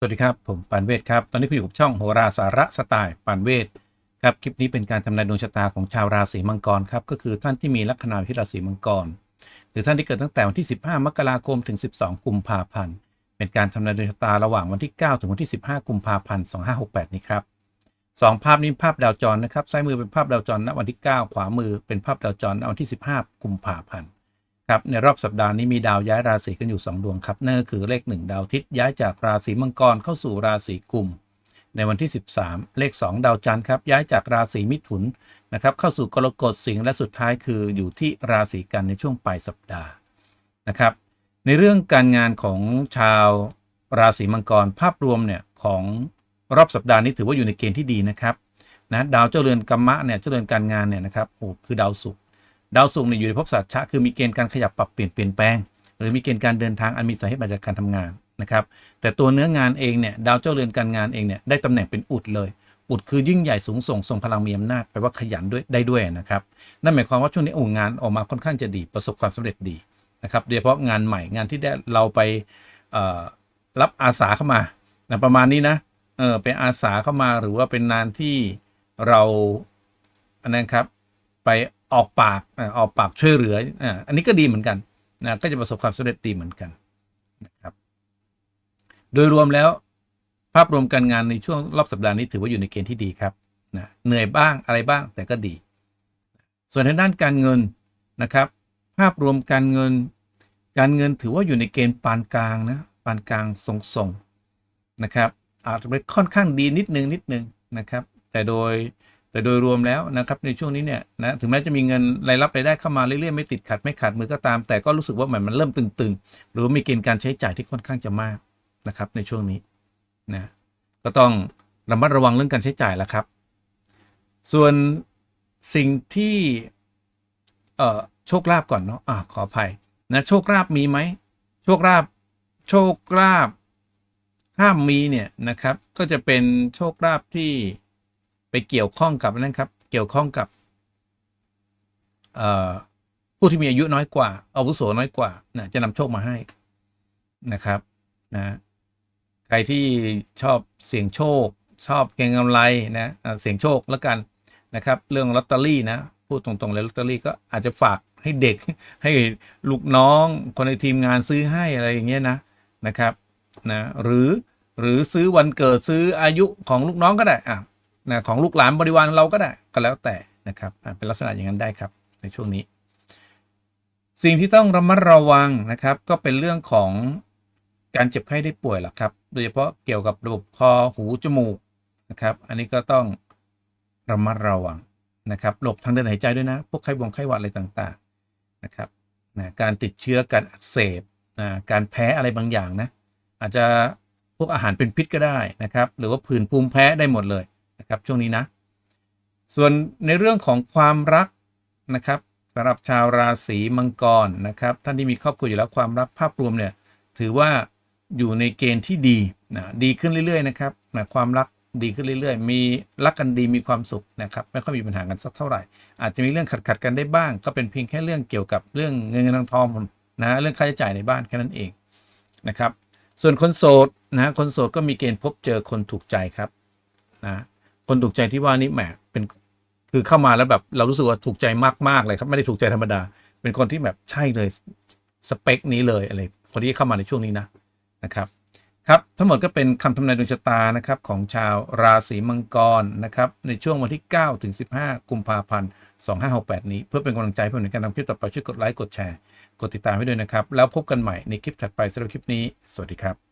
สวัสดีครับ ผมปานเวทครับ ตอนนี้คุณอยู่กับช่องโหราสาระสไตล์ปานเวทครับคลิปนี้เป็นการทำนายดวงชะตาของชาวราศีมังกรครับก็คือท่านที่มีลัคนาที่ราศีมังกร หรือท่านที่เกิดตั้งแต่วันที่ 15 มกราคมถึง 12 กุมภาพันธ์เป็นการทำนายดวงชะตาระหว่างวันที่ 9 ถึงวันที่ 15 กุมภาพันธ์ 2568 นี้ครับสองภาพนี้ภาพดาวจรนะครับซ้ายมือเป็นภาพดาวจรณวันที่ 9 ขวามือเป็นภาพดาวจรณวันที่ 15 กุมภาพันธ์ ครับในรอบสัปดาห์นี้มีดาวย้ายราศีกันอยู่ 2 ดวงครับนั่นก็คือเลข 1 ดาวทิตย์ย้ายจากราศีมังกรเข้าสู่ราศีกุม ในวันที่ 13 เลข 2 ดาวจันทร์ครับย้ายจากราศีมิถุนนะครับเข้าสู่กรกฎสิงห์และสุดท้ายคืออยู่ที่ราศีกันในช่วงปลายสัปดาห์นะครับ ในเรื่องการงานของชาวราศีมังกรภาพรวมเนี่ยของรอบสัปดาห์นี้ถือว่าอยู่ในเกณฑ์ที่ดีนะครับนะดาวเจ้าเรือนกัมมะเนี่ยเจ้าเรือนการงานเนี่ยนะครับโอ้คือดาวศุกร์ ดาวศุกร์เนี่ยอยู่ในภพสัตชะคือมีเกณฑ์การขยับปรับเปลี่ยนเปลี่ยนแปลง หรือมีเกณฑ์การเดินทางอันมีสาเหตุมาจากการทำงานนะครับ แต่ตัวเนื้องานเองเนี่ยดาวเจ้าเรือนการงานเองเนี่ยได้ตำแหน่งเป็นอุดเลย อุดคือยิ่งใหญ่สูงส่งทรงพลังมีอำนาจแปลว่าขยันด้วยได้ด้วยนะครับ นั่นหมายความว่าช่วงนี้โอ้งานออกมาค่อนข้างจะดีประสบความสำเร็จดีนะครับโดยเฉพาะงานใหม่งานที่ได้เราไปรับอาสาเข้ามานะประมาณนี้นะเออเป็นอาสาเข้ามาหรือว่าเป็นงานที่เราอันนั้นครับไป ออกปากอ่าออกปากช่วยเหลืออ่าอันนี้ก็ดีเหมือนกันนะก็จะประสบความสำเร็จดีเหมือนกันนะครับโดยรวมแล้วภาพรวมการงานในช่วงรอบสัปดาห์นี้ถือว่าอยู่ในเกณฑ์ที่ดีครับนะเหนื่อยบ้างอะไรบ้างแต่ก็ดี ส่วนทางด้านการเงินนะครับ ภาพรวมการเงิน การเงินถือว่าอยู่ในเกณฑ์ปานกลางนะปานกลางทรงๆนะครับอาจจะเป็นค่อนข้างดีนิดนึงนิดนึงนะครับ แต่โดย แต่โดยรวมแล้วนะครับในช่วงนี้เนี่ยนะถึงแม้จะมีเงินรายรับรายได้เข้ามาเรื่อยๆไม่ติดขัดไม่ขาดมือก็ตาม แต่ก็รู้สึกว่ามันมันเริ่มตึงๆ หรือว่ามีเกณฑ์การใช้จ่ายที่ค่อนข้างจะมากนะครับในช่วงนี้นะก็ต้องระมัดระวังเรื่องการใช้จ่ายแล้วครับ ส่วนสิ่งที่เอ่อโชคลาภก่อนเนาะอะขออภัยนะโชคลาภมีไหมโชคลาภโชคลาภถ้ามีเนี่ยนะครับก็จะเป็นโชคลาภที่ ไปเกี่ยวข้องกับนั่นครับ เกี่ยวข้องกับผู้ที่มีอายุน้อยกว่าอาวุโสน้อยกว่านะจะนำโชคมาให้นะครับนะใครที่ชอบเสี่ยงโชค ชอบเก็งกำไรนะเสี่ยงโชคแล้วกันนะครับ เรื่องลอตเตอรี่นะพูดตรงๆเลยลอตเตอรี่ก็อาจจะฝากให้เด็กให้ลูกน้องคนในทีมงานซื้อให้อะไรอย่างเงี้ยนะนะครับนะหรือหรือซื้อวันเกิดซื้ออายุของลูกน้องก็ได้อะ นะของลูกหลานบริวารเราก็ได้ก็แล้วแต่นะครับเป็นลักษณะอย่างนั้นได้ครับ ในช่วงนี้ สิ่งที่ต้องระมัดระวังนะครับ ก็เป็นเรื่องของการเจ็บไข้ได้ป่วยล่ะครับ โดยเฉพาะเกี่ยวกับระบบคอหูจมูกนะครับ อันนี้ก็ต้องระมัดระวังนะครับระบทางเดินหายใจด้วยนะ พวกไข้บงไข้หวัดอะไรต่างๆนะครับนะการติดเชื้อการอักเสบนะการแพ้อะไรบางอย่างนะ อาจจะพวกอาหารเป็นพิษก็ได้นะครับ หรือว่าผื่นภูมิแพ้ได้หมดเลย นะครับช่วงนี้นะ ส่วนในเรื่องของความรักนะครับสำหรับชาวราศีมังกรนะครับ ท่านที่มีครอบครัวอยู่แล้วความรักภาพรวมเนี่ยถือว่าอยู่ในเกณฑ์ที่ดีนะดีขึ้นเรื่อยๆนะครับนะความรักดีขึ้นเรื่อยๆ มีรักกันดีมีความสุขนะครับ ไม่ค่อยมีปัญหากันสักเท่าไหร่ อาจจะมีเรื่องขัดขัดกันได้บ้าง ก็เป็นเพียงแค่เรื่องเกี่ยวกับเรื่องเงินเงินทองทองนะเรื่องค่าใช้จ่ายในบ้านแค่นั้นเองนะครับ ส่วนคนโสดนะคนโสดก็มีเกณฑ์พบเจอคนถูกใจครับนะ คนถูกใจที่ว่านี่แหมเป็นคือเข้ามาแล้วแบบเรารู้สึกว่าถูกใจมากๆเลยครับ ไม่ได้ถูกใจธรรมดา เป็นคนที่แบบใช่เลยสเปคนี้เลยอะไรคนที่เข้ามาในช่วงนี้นะนะครับ ครับทั้งหมดก็เป็นคำทำนายดวงชะตานะครับของชาวราศีมังกรนะครับในช่วงวันที่9ถึง15 กุมภาพันธ์ 2568 นี้ เพื่อเป็นกำลังใจให้ผมในการทำคลิปต่อไปช่วยกดไลค์กดแชร์ กดติดตามให้ด้วยนะครับ แล้วพบกันใหม่ในคลิปถัดไปสำหรับคลิปนี้ สวัสดีครับ